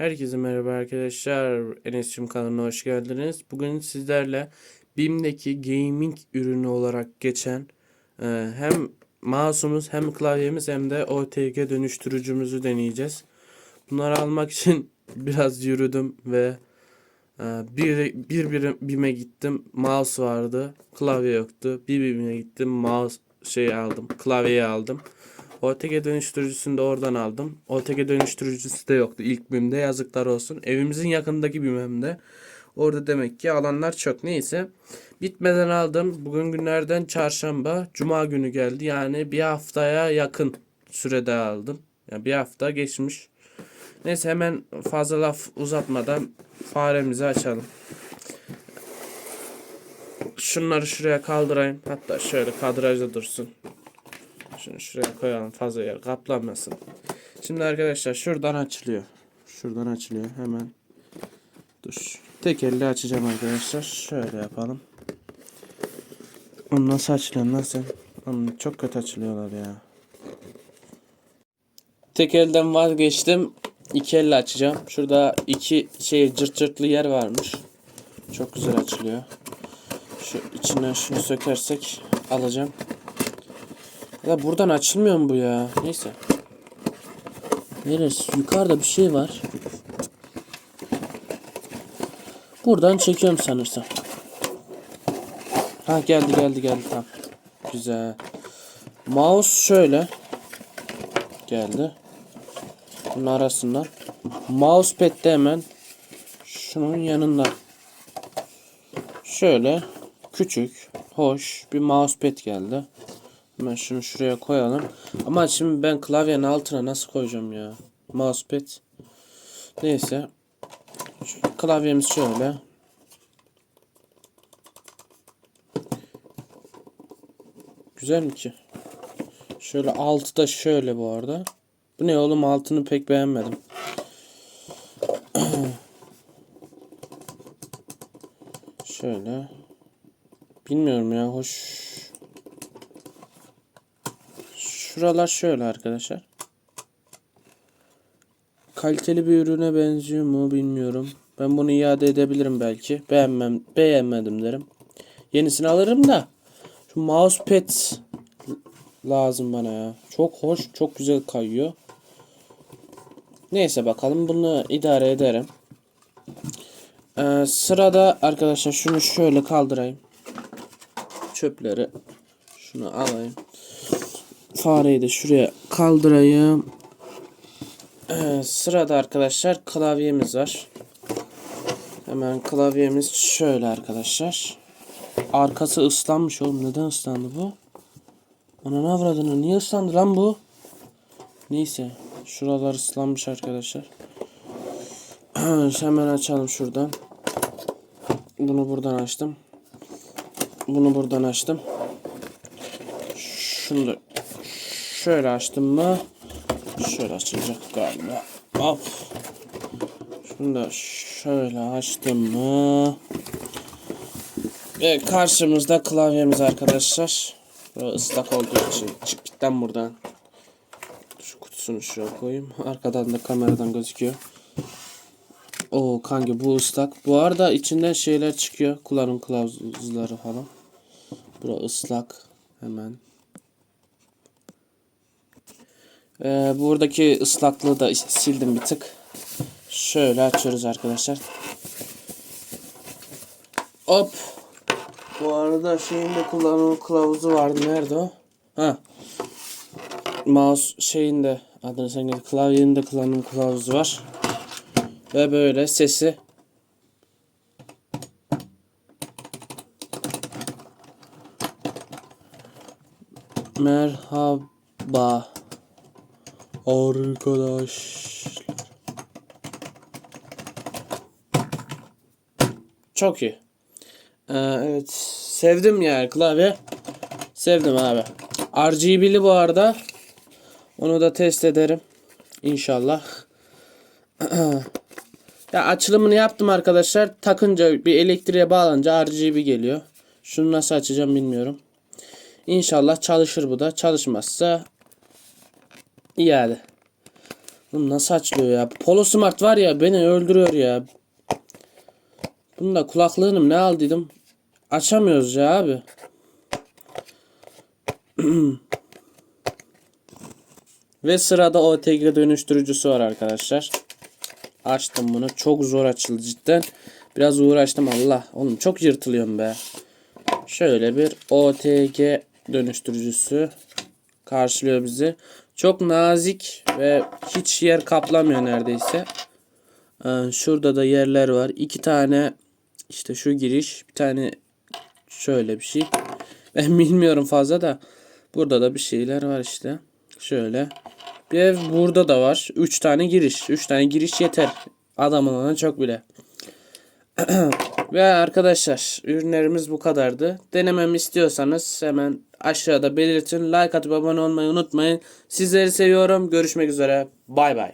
Herkese merhaba arkadaşlar. Enes'cim kanalına hoş geldiniz. Bugün sizlerle BİM'deki gaming ürünü olarak geçen e, hem mouse'umuz hem klavyemiz hem de OTG dönüştürücümüzü deneyeceğiz. Bunları almak için biraz yürüdüm ve e, bir, bir, bir BİM'e gittim. Mouse vardı. Klavye yoktu. Bir BİM'e gittim. Mouse şey aldım. Klavyeyi aldım. OTG dönüştürücüsünü de oradan aldım. OTG dönüştürücüsü de yoktu ilk BİM'de yazıklar olsun. Evimizin yakındaki BİM'de. Orada demek ki alanlar çok. Neyse. Bitmeden aldım. Bugün günlerden çarşamba. Cuma günü geldi. Yani bir haftaya yakın sürede aldım. Yani bir hafta geçmiş. Neyse hemen fazla laf uzatmadan faremizi açalım. Şunları şuraya kaldırayım. Hatta şöyle kadrajda dursun. Şunu şuraya koyalım fazla yer kaplanmasın. Şimdi arkadaşlar şuradan açılıyor. Şuradan açılıyor hemen. Dur. Tek elle açacağım arkadaşlar. Şöyle yapalım. Onu nasıl açılıyor sen? Onu çok kötü açılıyorlar ya. Tek elden vazgeçtim. İki elle açacağım. Şurada iki şey cırt cırtlı yer varmış. Çok güzel açılıyor. Şu içinden şunu sökersek alacağım. Ya buradan açılmıyor mu bu ya? Neyse. Neresi? Yukarıda bir şey var. Buradan çekiyorum sanırsam. Ha geldi geldi geldi tamam. Güzel. Mouse şöyle. Geldi. Bunun arasından. Mousepad de hemen şunun yanında. Şöyle küçük, hoş bir mousepad geldi. Hemen şunu şuraya koyalım. Ama şimdi ben klavyenin altına nasıl koyacağım ya? Mousepad. Neyse. Şu klavyemiz şöyle. Güzel mi ki? Şöyle altı da şöyle bu arada. Bu ne oğlum altını pek beğenmedim. şöyle. Bilmiyorum ya hoş Şuralar şöyle arkadaşlar. Kaliteli bir ürüne benziyor mu bilmiyorum. Ben bunu iade edebilirim belki. Beğenmem, beğenmedim derim. Yenisini alırım da. Şu mousepad lazım bana ya. Çok hoş, çok güzel kayıyor. Neyse bakalım bunu idare ederim. Ee, sırada arkadaşlar şunu şöyle kaldırayım. Çöpleri şunu alayım. Fareyi de şuraya kaldırayım. Ee, sırada arkadaşlar klavyemiz var. Hemen klavyemiz şöyle arkadaşlar. Arkası ıslanmış oğlum. Neden ıslandı bu? Ananı avradını. Niye ıslandı lan bu? Neyse. Şuralar ıslanmış arkadaşlar. Hemen açalım şuradan. Bunu buradan açtım. Bunu buradan açtım. Şunu da şöyle açtım mı? Şöyle açılacak galiba. Hop. Şunu da şöyle açtım mı? Ve karşımızda klavyemiz arkadaşlar. Böyle ıslak olduğu için lan buradan. Şu kutusunu şuraya koyayım. Arkadan da kameradan gözüküyor. O kanki bu ıslak. Bu arada içinden şeyler çıkıyor. Kullanım kılavuzları falan. Bura ıslak. Hemen. Ee, buradaki ıslaklığı da sildim bir tık. Şöyle açıyoruz arkadaşlar. Hop. Bu arada şeyin de kullanım kılavuzu vardı. Nerede o? Ha. Mouse şeyinde adını sen getir. Klavyenin de kullanım kılavuzu var. Ve böyle sesi Merhaba arkadaşlar. Çok iyi. Ee, evet. Sevdim yani klavye. Sevdim abi. RGB'li bu arada. Onu da test ederim. İnşallah. ya açılımını yaptım arkadaşlar. Takınca bir elektriğe bağlanınca RGB geliyor. Şunu nasıl açacağım bilmiyorum. İnşallah çalışır bu da. Çalışmazsa iade. Oğlum nasıl açılıyor ya? Polo Smart var ya beni öldürüyor ya. Bunu da kulaklığını ne aldıydım? Açamıyoruz ya abi. Ve sırada OTG dönüştürücüsü var arkadaşlar. Açtım bunu. Çok zor açıldı cidden. Biraz uğraştım Allah. Oğlum çok yırtılıyorum be. Şöyle bir OTG dönüştürücüsü karşılıyor bizi. Çok nazik ve hiç yer kaplamıyor neredeyse. Ee, şurada da yerler var. İki tane işte şu giriş, bir tane şöyle bir şey. Ben bilmiyorum fazla da. Burada da bir şeyler var işte. Şöyle. Bir ev burada da var. Üç tane giriş. Üç tane giriş yeter. Adam olana çok bile. Ve arkadaşlar ürünlerimiz bu kadardı. Denememi istiyorsanız hemen aşağıda belirtin. Like atıp abone olmayı unutmayın. Sizleri seviyorum. Görüşmek üzere. Bay bay.